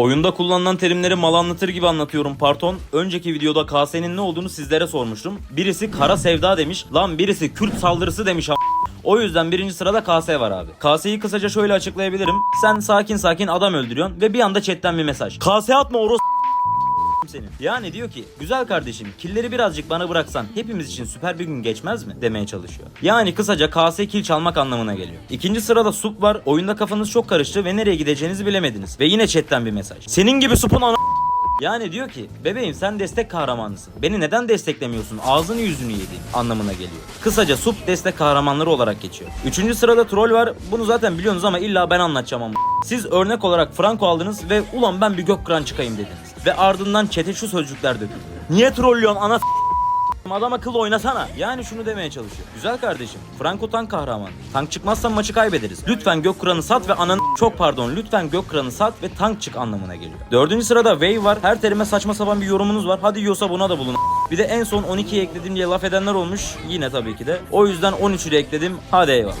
Oyunda kullanılan terimleri mal anlatır gibi anlatıyorum pardon. Önceki videoda KS'nin ne olduğunu sizlere sormuştum. Birisi kara sevda demiş. Lan birisi Kürt saldırısı demiş a- o yüzden birinci sırada KS var abi. KS'yi kısaca şöyle açıklayabilirim. Sen sakin sakin adam öldürüyorsun ve bir anda chatten bir mesaj. KS atma oros senin. Yani diyor ki güzel kardeşim killeri birazcık bana bıraksan hepimiz için süper bir gün geçmez mi demeye çalışıyor. Yani kısaca KS kill çalmak anlamına geliyor. İkinci sırada Sup var. Oyunda kafanız çok karıştı ve nereye gideceğinizi bilemediniz. Ve yine chatten bir mesaj. Senin gibi Sup'un ana yani diyor ki bebeğim sen destek kahramanısın. Beni neden desteklemiyorsun? Ağzını yüzünü yediğin anlamına geliyor. Kısaca sup destek kahramanları olarak geçiyor. Üçüncü sırada troll var. Bunu zaten biliyorsunuz ama illa ben anlatacağım ama. Siz örnek olarak Franco aldınız ve ulan ben bir Gökkıran çıkayım dediniz. Ve ardından çete şu sözcükler döküldü. Niye trollüyorsun ana Adam akıllı oynasana. Yani şunu demeye çalışıyor. Güzel kardeşim. Franco tank kahraman. Tank çıkmazsa maçı kaybederiz. Lütfen Gökkıran'ı sat ve ananı çok pardon. Lütfen Gökkıran'ı sat ve tank çık anlamına geliyor. Dördüncü sırada Wave var. Her terime saçma sapan bir yorumunuz var. Hadi yiyorsa buna da bulun. Bir de en son 12'ye ekledim diye laf edenler olmuş. Yine tabii ki de. O yüzden 13'ü de ekledim. Hadi eyvallah.